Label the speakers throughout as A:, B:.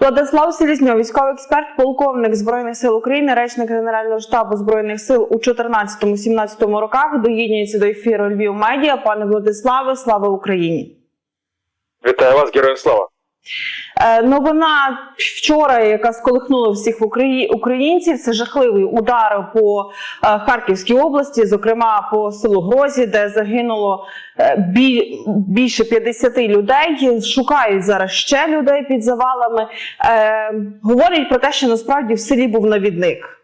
A: Владислав Селізньов, військовий експерт, полковник збройних сил України, речник Генерального штабу збройних сил у 14-17 роках. Доєднюється до ефіру Львів Медіа. Пане Владиславе, слава Україні!
B: Вітаю вас, героям слава!
A: Е, Новина вчора, яка сколихнула всіх українців, це жахливий удар по е, Харківській області, зокрема по селу Грозі, де загинуло е, більше 50 людей. Шукають зараз ще людей під завалами. Говорять про те, що насправді в селі був навідник.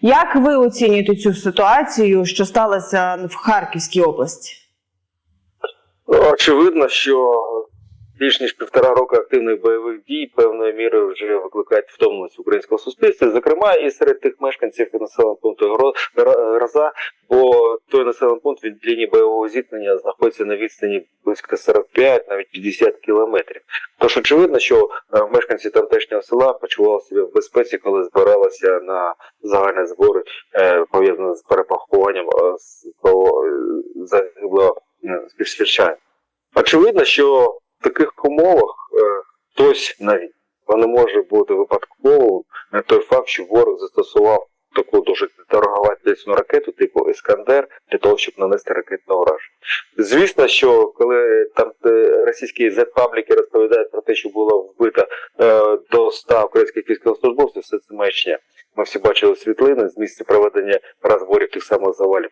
A: Як ви оцінюєте цю ситуацію, що сталося в Харківській області?
B: Очевидно, що більш ніж півтора року активних бойових дій певною мірою вже викликають втомленість українського суспільства, зокрема і серед тих мешканців населеного пункту Гроза, бо той населений пункт від лінії бойового зіткнення знаходиться на відстані близько 45, навіть 50 кілометрів. Тож очевидно, що е, мешканці тамтешнього села почували себе в безпеці, коли збиралися на загальні збори, е, пов'язані з перепахуванням е, загиблого співсвячання. Очевидно, що таких умовах е, хтось навіть не може бути випадковим е, той факт, що ворог застосував таку дуже дороговартісну ракету, типу Іскандер, для того, щоб нанести ракетне ураження. Звісно, що коли там російські зет-пабліки розповідають про те, що було вбито е, до 100 українських військовослужбовців, все це маячня. Ми всі бачили світлини з місця проведення розборів тих самих завалів.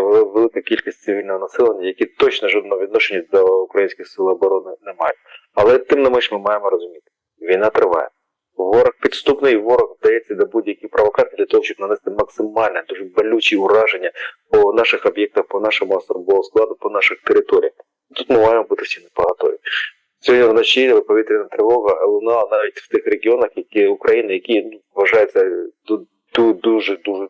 B: Вели- Велика кількість цивільного населення, які точно жодного відношення до українських сил оборони не мають. Але тим не менш ми маємо розуміти, війна триває. Ворог підступний, ворог вдається до будь-які провокації для того, щоб нанести максимальне, дуже болючі ураження по наших об'єктах, по нашому особовому складу, по наших територіях. Тут ми маємо бути всі непоготові. Сьогодні вночі повітряна тривога лунала навіть в тих регіонах, які України, які ну, вважаються ду- ду- дуже дуже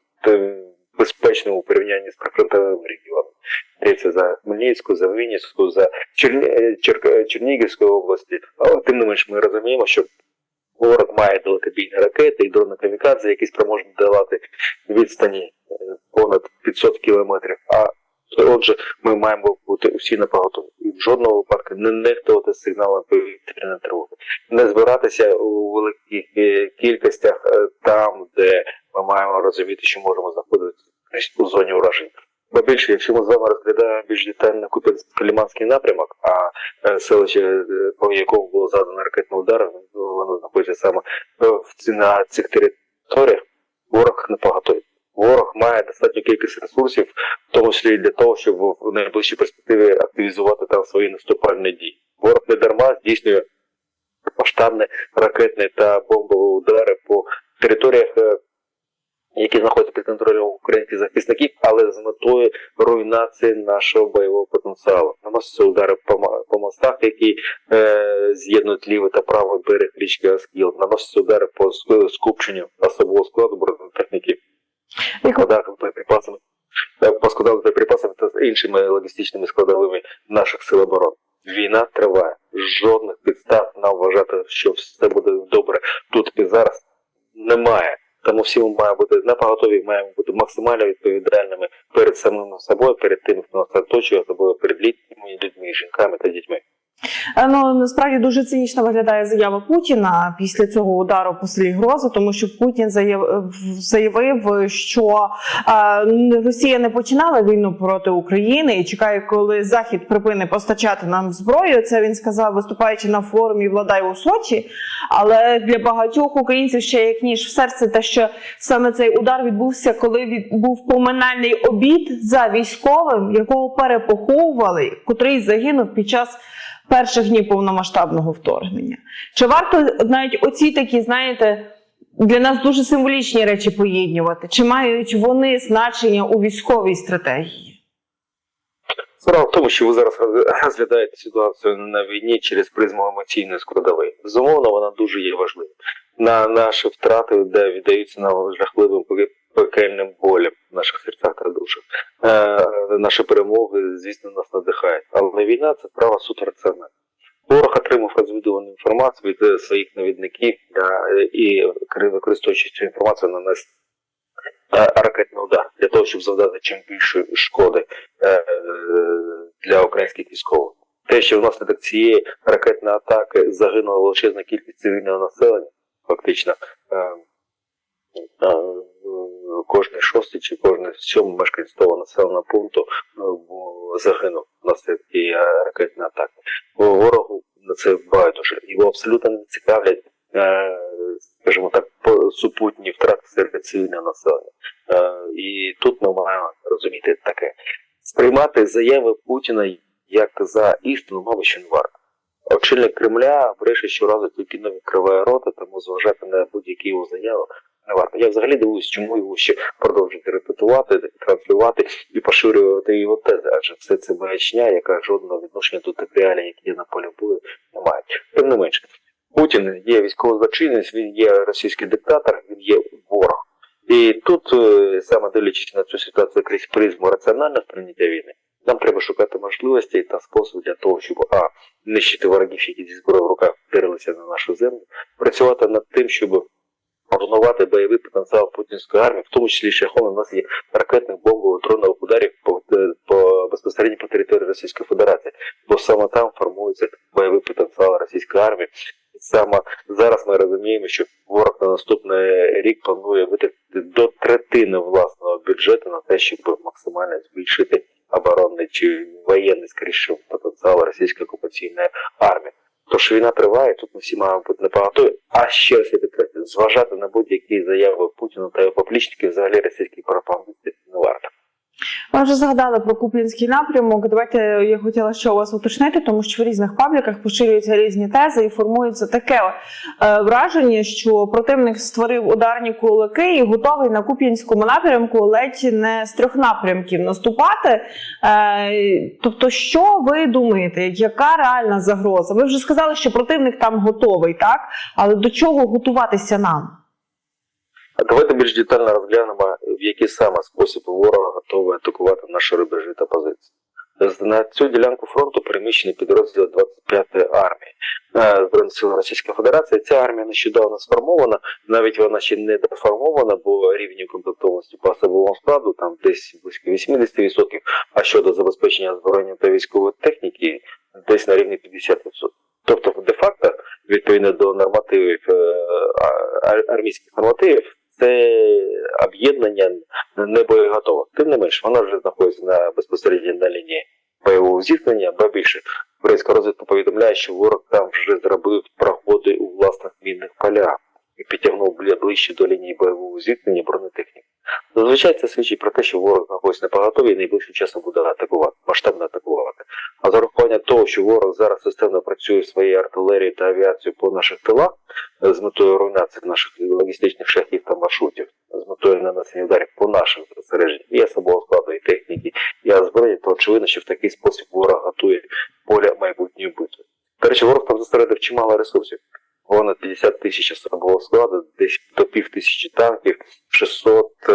B: е, безпечними у порівнянні з прифронтовими регіонами. Йдеться за Хмельницьку, за Вінницьку, за Черні... е, Чер... Чернігівської області. Але тим не менш ми розуміємо, що ворог має далекобійні ракети і дрони камікадзе, які спроможні долати відстані е, понад 500 кілометрів. А отже, ми маємо бути усі на поготові. І в жодному випадку не нехтувати сигналом повітряної тривоги, не збиратися у великих е, кількостях е, там, де ми маємо розуміти, що можемо знаходитися у зоні ураження. Бо більше, якщо ми з вами розглядаємо більш детально Куп'янсько-Ліманський напрямок, а е, селище, е, по якому було задано ракетний удар, воно знаходиться саме на цих територіях, ворог не поготовий. Ворог має достатню кількість ресурсів, в тому числі для того, щоб в найближчій перспективі активізувати там свої наступальні дії. Ворог не дарма здійснює масштабні ракетні та бомбові удари по територіях, е, які знаходяться під контролем українських захисників, але з метою руйнації нашого бойового потенціалу. Наносяться удари по, по мостах, які е, з'єднують лівий та правий берег річки Аскіл. Наносяться удари по скупченню особового складу бронетехніки, по
A: Як
B: боєприпасами, е, по складах боєприпасами та іншими логістичними складовими наших сил оборони. Війна триває. Жодних підстав нам вважати, що все буде добре тут і зараз немає. Тому всі ми маємо бути на поготові, маємо бути максимально відповідальними перед самим собою, перед тим, хто нас оточує, особливо перед літніми людьми, жінками та дітьми.
A: Е, Ну насправді дуже цинічно виглядає заява Путіна після цього удару по селі Гроза, тому що Путін заявив, що е, Росія не починала війну проти України і чекає, коли Захід припине постачати нам зброю. Це він сказав, виступаючи на форумі Владай у Сочі. Але для багатьох українців ще як ніж в серце, те, що саме цей удар відбувся, коли від був поминальний обід за військовим, якого перепоховували, котрий загинув під час перших днів повномасштабного вторгнення. Чи варто навіть оці такі, знаєте, для нас дуже символічні речі поєднувати? Чи мають вони значення у військовій стратегії?
B: Справа в тому, що ви зараз розглядаєте ситуацію на війні через призму емоційної складової. Безумовно, вона дуже є важливою. На наші втрати, де віддаються на жахливим пекельним болям в наших серцях та душах. Е, наші перемоги, звісно, нас надихають. Але війна це справа суто раціональна. Ворог отримав розвідувану інформацію від е, своїх навідників да, і використовуючи цю інформацію нанести е, ракетний удар для того, щоб завдати чим більше шкоди е, для українських військових. Те, що внаслідок цієї ракетної атаки загинула величезна кількість цивільного населення, фактично е, е, кожний шостий чи кожний сьомий мешканець того населеного пункту е, загинув внаслідок цієї ракетної атаки. Ворогу на це байдуже. Його абсолютно не цікавлять, е, скажімо так, супутні втрати серед цивільного населення. Е, І тут ми маємо розуміти таке. Сприймати заяви Путіна як за істину, мабуть, що не варто. Очільник Кремля бреше щоразу тільки не відкриває рота, тому зважати на будь-які його заяви не варто. Я взагалі дивуюсь, чому його ще продовжують репетувати, транслювати і поширювати його тези, адже все це маячня, яка жодного відношення до тих реалій, які є на полі бою, не має. Тим не менше, Путін є військовий злочинець, він є російський диктатор, він є ворог. І тут, е, саме дивлячись на цю ситуацію крізь призму раціонального сприйняття війни, нам треба шукати можливості та способи для того, щоб а нищити ворогів, які зі зброєю в руках вдарилися на нашу землю, працювати над тим, щоб руйнувати бойовий потенціал путінської армії, в тому числі шляхом у нас є ракетних бомбових дронових ударів по, по безпосередньо по території Російської Федерації, бо саме там формується бойовий потенціал російської армії. Саме зараз ми розуміємо, що ворог на наступний рік планує витратити до третини власного бюджету на те, щоб максимально збільшити оборонний чи воєнний скоріше потенціал російської окупаційної армії. Тож війна триває, тут ми всі маємо бути непоготові. А ще раз я підкреслюю, зважати на будь-які заяви Путіна та його поплічників взагалі російській пропаганді не варто.
A: Ми вже згадали про Куп'янський напрямок. Давайте я хотіла ще у вас уточнити, тому що в різних пабліках поширюються різні тези і формується таке е, враження, що противник створив ударні кулаки і готовий на Куп'янському напрямку ледь не з трьох напрямків наступати. Е, тобто, що ви думаєте, яка реальна загроза? Ви вже сказали, що противник там готовий, так? Але до чого готуватися нам?
B: Давайте більш детально розглянемо, в який саме спосіб ворога готовий атакувати наші рубежі та позиції. На цю ділянку фронту переміщений підрозділ 25-ї армії е, Збройних сил Російської Федерації. Ця армія нещодавно сформована, навіть вона ще не доформована, бо рівень укомплектованості по особовому складу там десь близько 80%, а щодо забезпечення озброєння та військової техніки десь на рівні 50%. Тобто, де-факто, відповідно до нормативів е, армійських нормативів, це об'єднання не боєготове. Тим не менш, вона вже знаходиться на безпосередньо на лінії бойового зіткнення, ба більше. Українська розвідка повідомляє, що ворог там вже зробив проходи у власних мінних полях і підтягнув ближче до лінії бойового зіткнення бронетехніку. Зазвичай це свідчить про те, що ворог знаходиться на поготові і найближчим часом буде атакувати, масштабно атакувати. А з урахуванням того, що ворог зараз системно працює своєю артилерією та авіацією по наших тилах е, з метою руйнації наших логістичних шляхів та маршрутів, з метою нанесення ударів по нашим зосередженням і особового складу, і техніки, і озброєння, то очевидно, що в такий спосіб ворог готує поля майбутньої битви. До речі, ворог там зосередив чимало ресурсів. Понад 50 тисяч особового складу, десь до пів тисячі танків, 600 е,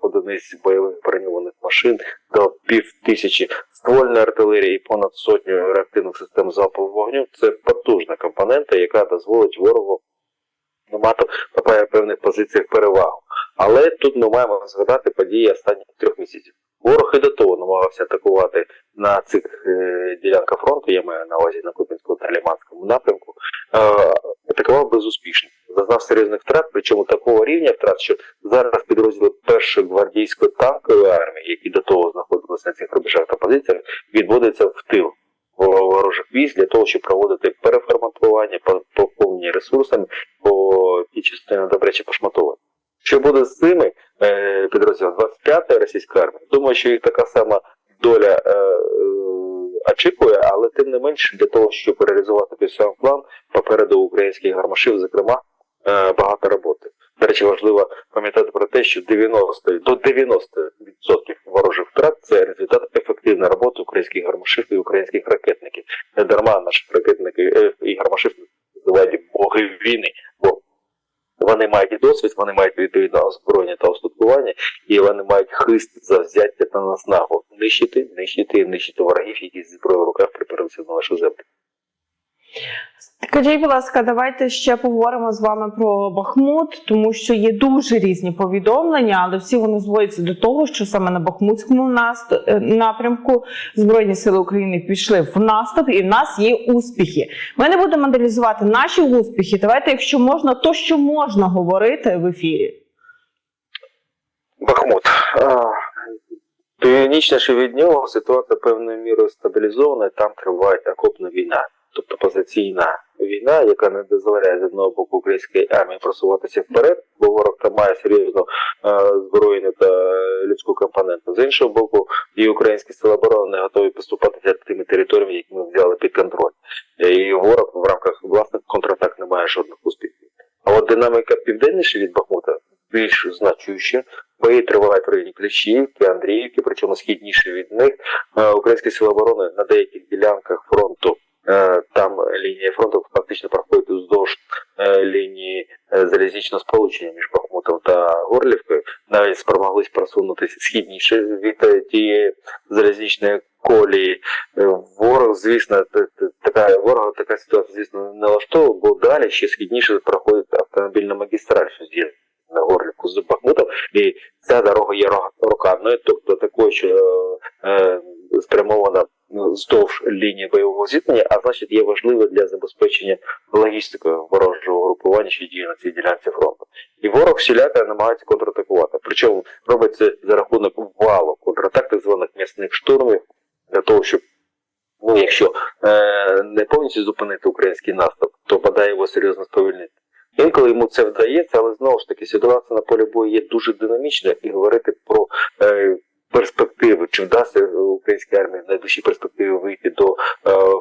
B: одиниць бойових броньованих машин, до пів тисячі ствольної артилерії і понад сотню реактивних систем залпового вогню. Це потужна компонента, яка дозволить ворогу мати на певних позиціях перевагу. Але тут ми маємо згадати події останніх трьох місяців. Ворог і до того намагався атакувати на цих е, ділянках фронту, я маю на увазі на Купінському та Ліманському напрямку, е, атакував безуспішно. Зазнав серйозних втрат, причому такого рівня втрат, що зараз підрозділи першої гвардійської танкової армії, які до того знаходилися на цих рубежах та позиціях, відводяться в тил ворожих військ для того, щоб проводити переформатування, по- поповнення ресурсами по тій частині, до речі, пошматовані. Що буде з цими е, підрозділами 25-ї російської армії? Думаю, що їх така сама доля е, е, очікує, але тим не менше для того, щоб реалізувати самий план, попереду українських гармашів, зокрема, е, багато роботи. До речі, важливо пам'ятати про те, що 90 до 90% ворожих втрат це результат ефективної роботи українських гармашів і українських ракетників. Не дарма наших ракетників е, і гармашів називають боги війни, бо вони мають і досвід, вони мають відповідне озброєння та устаткування, і вони мають хист за взяття та наснагу нищити, нищити нищити ворогів, які зі зброєю в руках приперлися на нашу землю.
A: Скажіть, будь ласка, давайте ще поговоримо з вами про Бахмут, тому що є дуже різні повідомлення, але всі вони зводяться до того, що саме на Бахмутському е, напрямку Збройні Сили України пішли в наступ, і в нас є успіхи. Ми не будемо аналізувати наші успіхи. Давайте, якщо можна, то що можна говорити в ефірі.
B: Бахмут. Північніше від нього ситуація певною мірою стабілізована, і там триває окопна війна, тобто позиційна війна, яка не дозволяє з одного боку українській армії просуватися вперед, бо ворог там має серйозну е, збройну та людську компоненту. З іншого боку, і українські сили оборони не готові поступатися тими територіями, які ми взяли під контроль. І ворог в рамках власних контратак не має жодних успіхів. А от динаміка південніше від Бахмута більш значуща. Бої тривають в районі Клещівки, Андріївки, причому східніше від них. Е, Українські сили оборони на деяких ділянках фронту, е, там лінія фронту фактично проходить уздовж е, лінії е, залізничного сполучення між Бахмутом та Горлівкою. Навіть спромоглись просунутися східніше від е, тієї залізничної колії. Е, Ворог, звісно, така ворога така ситуація, звісно, не влаштовує, бо далі ще східніше проходить автомобільна магістраль, що на Горлівку з Бахмутом, і ця дорога є рокадною, тобто такою, що е, спрямована ну, вздовж лінії бойового зіткнення, а значить є важливо для забезпечення логістикою ворожого групування, що діє на цій ділянці фронту. І ворог всіляко намагається контратакувати. Причому робить це за рахунок валу контратак, так званих м'ясних штурмів, для того, щоб ну, якщо е, не повністю зупинити український наступ, то бодай його серйозно сповільнити. Інколи йому це вдається, але знову ж таки ситуація на полі бою є дуже динамічна і говорити про е, чи вдасться українській армії в найближчій перспективі вийти до е,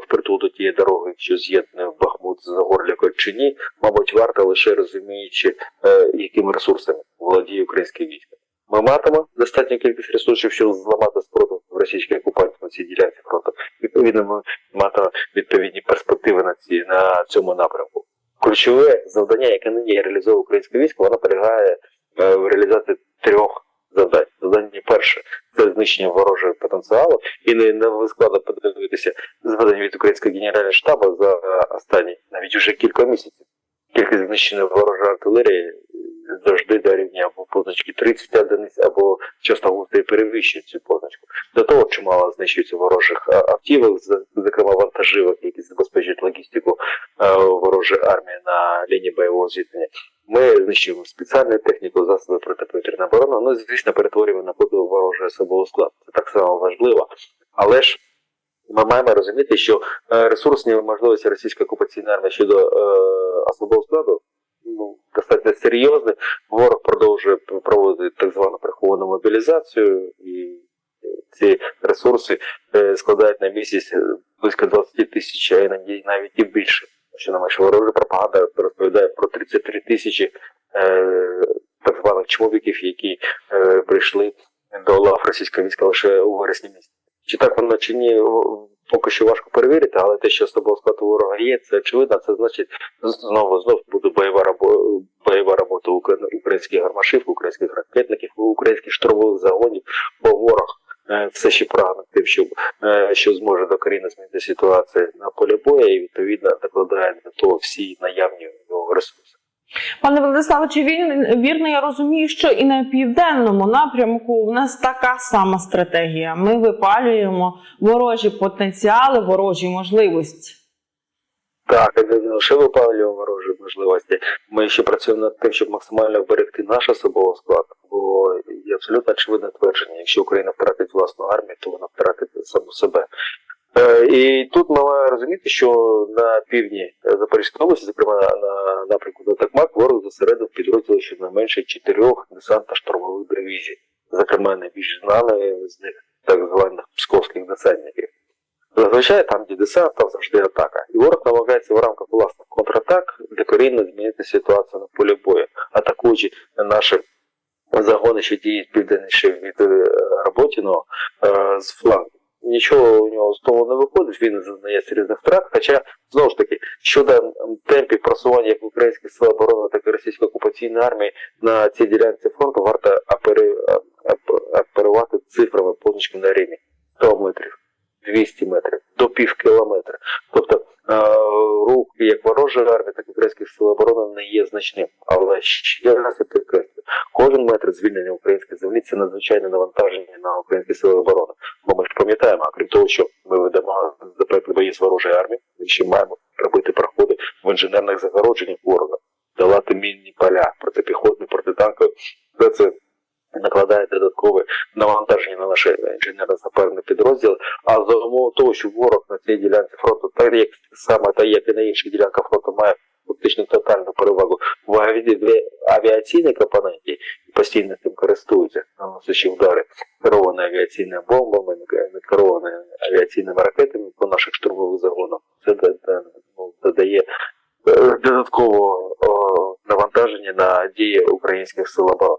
B: впритул до тієї дороги, що з'єднує Бахмут з Горлякою чи ні, мабуть, варто лише розуміючи, е, якими ресурсами володіє українське військо. Ми матимемо достатню кількість ресурсів, щоб зламати спротив російських окупантів на цій ділянці фронту. Відповідно, ми матимемо відповідні перспективи на ці на цьому напрямку. Ключове завдання, яке нині реалізовує українське військо, воно полягає е, в реалізації трьох завдань. Завдання перше це знищення ворожого потенціалу, і не, не складно подивитися зведення від українського генерального штабу за останні навіть вже кілька місяців. Кількість знищеної ворожої артилерії завжди дорівнює або позначки 30 одиниць, або часто густо перевищує цю позначку. До того чимало знищується ворожих автівок, зокрема вантажівок, які забезпечують логістику ворожої армії на лінії бойового зіткнення. Ми знищуємо спеціальну техніку, засоби протиповітряної оборони, ну, звісно, перетворюємо на подив ворожий особовий склад. Це так само важливо. Але ж ми маємо розуміти, що е, ресурсні можливості російської окупаційної армії щодо е, особового складу ну, достатньо серйозні. Ворог продовжує проводити так звану приховану мобілізацію, і ці ресурси е, складають на місяць е, близько 20 тисяч, а іноді навіть і більше. Що на менше ворожа пропаганда розповідає про 33 тисячі е, так званих чоловіків, які е, прийшли до лав російського війська лише у вересні місяці. Чи так воно чи ні, поки що важко перевірити, але те, що особового складу ворога є, це очевидно. Це значить знову знов буде бойова робота, бойова робота українських гармашів, українських ракетників, українських штурмових загонів, бо ворог все ще прагне тим, щоб е, що зможе докорінно змінити ситуацію на полі бою і відповідно докладає на того всі наявні його ресурси.
A: Пане Владиславе, чи він- вірно я розумію, що і на південному напрямку у нас така сама стратегія. Ми випалюємо ворожі потенціали, ворожі можливості.
B: Так, не лише випалюємо ворожі можливості. Ми ще працюємо над тим, щоб максимально вберегти наш особовий склад. Бо є абсолютно очевидне твердження, якщо Україна втратить власну армію, то вона втратить саму себе. Е, І тут ми маємо розуміти, що на півдні Запорізької області, зокрема на, на напрямку до Токмак, ворог зосередив підрозділи щонайменше чотирьох десантно-штурмових дивізій. Зокрема, найбільш знаної з них так званих псковських десантників. Зазвичай там, де десант, завжди атака. І ворог намагається в рамках власних контратак докорінно змінити ситуацію на полі бою, атакуючи наші загони, що діють південніше від е, Роботіного е, з флангу. Нічого у нього з того не виходить, він зазнає серйозних втрат. Хоча, знову ж таки, щодо темпів просування як українських сил оборони, так і російської окупаційної армії на цій ділянці фронту варто оперувати цифрами позначки на рівні 100 метрів. 200 метрів до пів кілометра. Тобто рух як ворожої армії, так і українських сил оборони не є значним. Але ще раз я підкреслю, кожен метр звільнення української землі це надзвичайне навантаження на українські сили оборони. Бо ми ж пам'ятаємо, а крім того, що ми ведемо запеклі бої з ворожої армії, ми ще маємо робити проходи в інженерних загородженнях ворога, долати мінні поля, протипіхотні, протитанкові. Це накладає додаткове навантаження на наші інженерно-саперні підрозділи. А за умови того, що ворог на цій ділянці фронту, так як саме та як і на інших ділянках фронту, має фактично тотальну перевагу в аві- авіаційній компоненті і постійно цим користуються, наносячи удари керовані авіаційними бомбами, керовані авіаційними ракетами по наших штурмових загонах. Це ну, додає е, додаткового навантаження на дії українських сил оборони.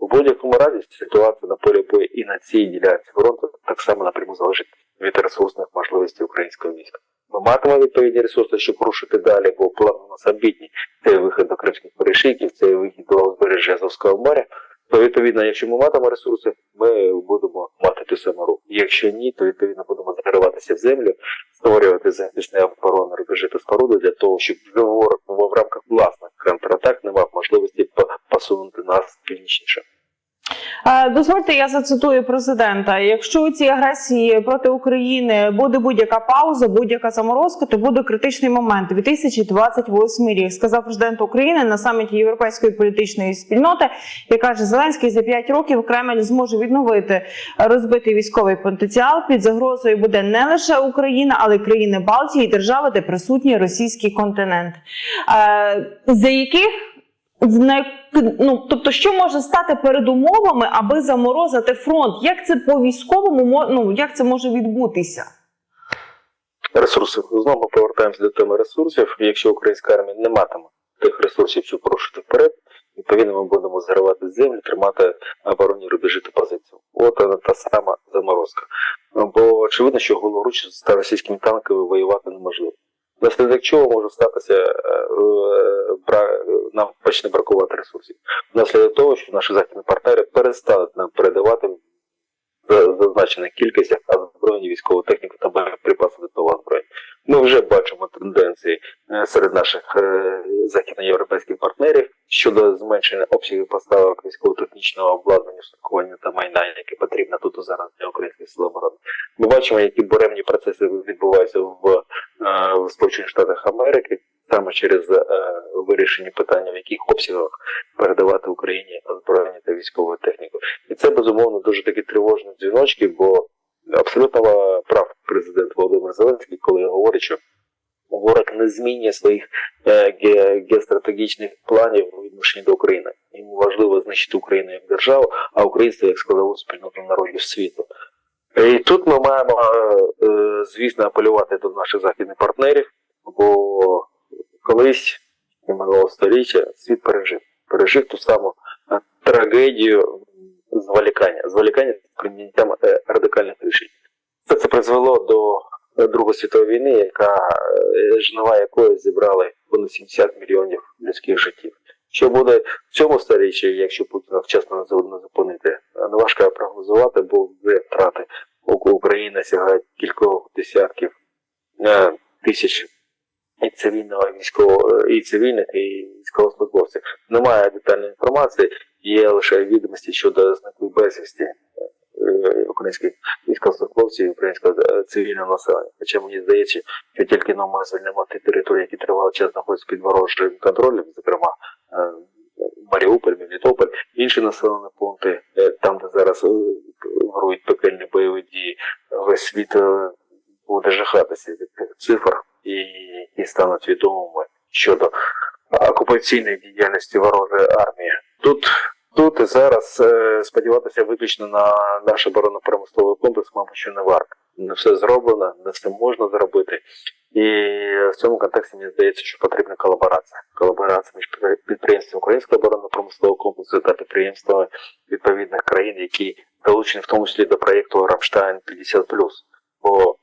B: У будь-якому разі ситуація на полі бою і на цій ділянці фронту так само напряму залежить від ресурсних можливостей українського війська. Ми матимемо відповідні ресурси, щоб рушити далі, бо план у нас амбітні. Це вихід до кримських перешийків, це вихід до узбережжя Азовського моря. То відповідно, якщо ми матимемо ресурси, ми будемо мати ту саму. Якщо ні, то відповідно будемо зариватися в землю, створювати захисні оборони, рубежі та споруду для того, щоб ворог в рамках власних контратак не мав можливості посунути нас північніше.
A: Е, Дозвольте, я зацитую президента. Якщо у цій агресії проти України буде будь-яка пауза, будь-яка заморозка, то буде критичний момент 2028 рік, сказав президент України на саміті Європейської політичної спільноти, і каже, Зеленський за 5 років Кремль зможе відновити розбитий військовий потенціал. Під загрозою буде не лише Україна, але й країни Балтії, і держави, де присутній російський континент. Е, За яких ну, тобто, що може стати передумовами, аби заморозити фронт? Як це по військовому ну, як це може відбутися?
B: Ресурси знову повертаємося до теми ресурсів. Якщо українська армія не матиме тих ресурсів, щоб порушити вперед, відповідно ми будемо заривати землю, тримати оборонні рубежі та позицію. От вона та сама заморозка. Бо очевидно, що голоруч з російськими танками воювати неможливо. Наслідок чого може статися, е, е, нам почне бракувати ресурсів. Наслідок того, що наші західні партнери перестануть нам передавати за- зазначених кількостях озброєння військову техніку та боєприпаси до того озброєння. Ми вже бачимо тенденції е, серед наших е, західноєвропейських партнерів щодо зменшення обсягів поставок військово-технічного обладнання, устаткування та майна, яке потрібно тут і зараз для українських сил оборони. Ми бачимо, які буремні процеси відбуваються в, е, в Сполучених Штатах Америки саме через е, вирішення питання, в яких обсягах передавати Україні озброєння та військову техніку. І це безумовно дуже такі тривожні дзвіночки, бо абсолютно прав президент Володимир Зеленський, коли говорить, що ворог не змінює своїх е, ге- геостратегічних планів у відношенні до України. Йому важливо знищити Україну як державу, а українство як складову спільноту народів світу. І тут ми маємо, е, е, звісно, апелювати до наших західних партнерів, бо колись минулого століття світ пережив. Пережив ту саму е, трагедію зволікання, зволікання з прийняттям е, радикальних рішень. Це це призвело до Другої світової війни, яка е, жнива якої зібрали понад 70 мільйонів людських життів. Що буде в цьому сторіччі, якщо Путіна вчасно не зупинити, не важко прогнозувати, бо вже втрати України сягають кількох десятків тисяч і цивільного і військового і цивільних, і військовослужбовців. Немає детальної інформації, є лише відомості щодо зниклих безвісті е, українських військовослужбовців і українського е, цивільного населення. Хоча мені здається, що тільки ну, ми звільнимо ті території, які тривалий час знаходяться під ворожим контролем, зокрема е, Маріуполь, Мелітополь, інші населені пункти, там, де зараз вирують пекельні бойові дії, весь світ буде жахатися від тих цифр, і які стануть відомими щодо окупаційної діяльності ворожої армії. Тут, тут і зараз е, сподіватися виключно на наш оборонно-промисловий комплекс, мабуть, що не варто. Не все зроблено, не все можна зробити. І в цьому контексті мені здається, що потрібна колаборація. Колаборація між підпри- підприємством Українського оборонно-промислового комплексу та підприємствами відповідних країн, які долучені в тому числі до проєкту Рамштайн 50 Бо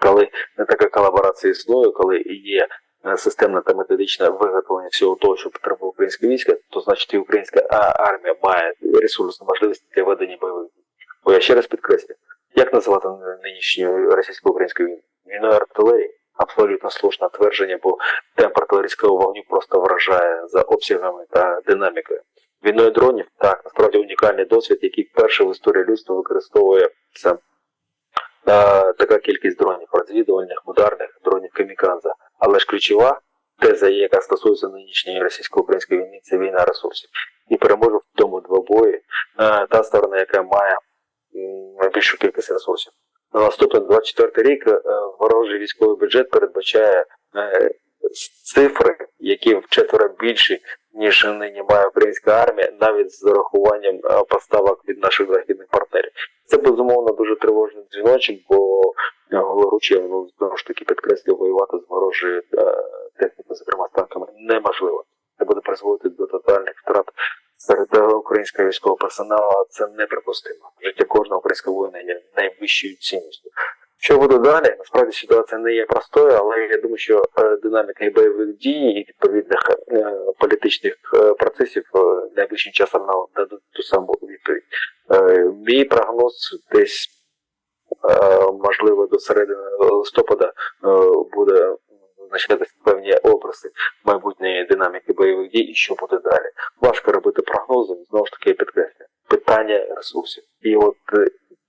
B: коли така колаборація існує, коли є е, системне та методичне виготовлення всього того, що потребує українське військо, то значить і українська армія має ресурсну можливість для ведення бойових дій. Бо я ще раз підкреслю, як називати нинішню російсько-українську війну? Війною артилерії, абсолютно слушне твердження, бо темп артилерійського вогню просто вражає за обсягами та динамікою. Війною дронів так насправді унікальний досвід, який вперше в історії людства використовує це е, така кількість дронів розвідувальних, ударних, дронів камікадзе. Але ж ключова теза, яка стосується нинішньої російсько-української війни, це війна ресурсів. І переможе в тому двобої е, та сторона, яка має найбільшу кількість ресурсів. На наступний 24 рік е, ворожий військовий бюджет передбачає е, цифри, які вчетверо більші, ніж нині має українська армія, навіть з урахуванням е, поставок від наших західних партнерів. Це безумовно дуже тривожний дзвіночок, бо е, голоручі ну, знову ж таки підкреслюю, воювати з ворожою е, технікою, зокрема з танками, неможливо. Це буде призводити до тотальних втрат серед українського військового персоналу. Це неприпустимо. Життя кожного українського воїна є найвищою цінністю. Що буде далі? Насправді ситуація не є простою, але я думаю, що е, динаміка і бойових дій і відповідних е, політичних е, процесів найближчим часом нам дадуть ту саму відповідь. Мій прогноз десь можливо до середини листопада буде визначатися певні образи майбутньої динаміки бойових дій і що буде далі. Важко робити прогнози, знову ж таки я підкреслюю. Питання ресурсів. І от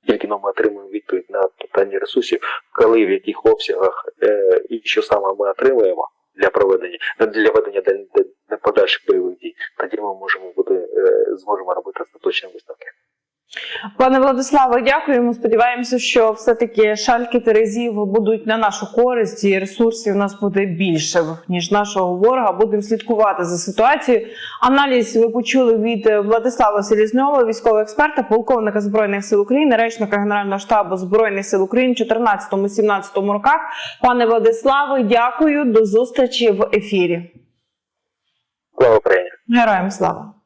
B: е, тільки но ми отримуємо відповідь на питання ресурсів, коли в яких обсягах е, і що саме ми отримуємо для проведення для ведення даль- даль- подальших бойових дій, тоді ми можемо буде е, зможемо робити остаточні висновки.
A: Пане Владиславе, дякуємо. Сподіваємося, що все-таки шальки терезів будуть на нашу користь, і ресурсів у нас буде більше ніж нашого ворога. Будемо слідкувати за ситуацією. Аналіз ви почули від Владислава Селізньова, військового експерта, полковника збройних сил України, речника Генерального штабу збройних сил України в 14-17 роках. Пане Владиславе, дякую. До зустрічі в ефірі.
B: Слава Україні!
A: Героям слава!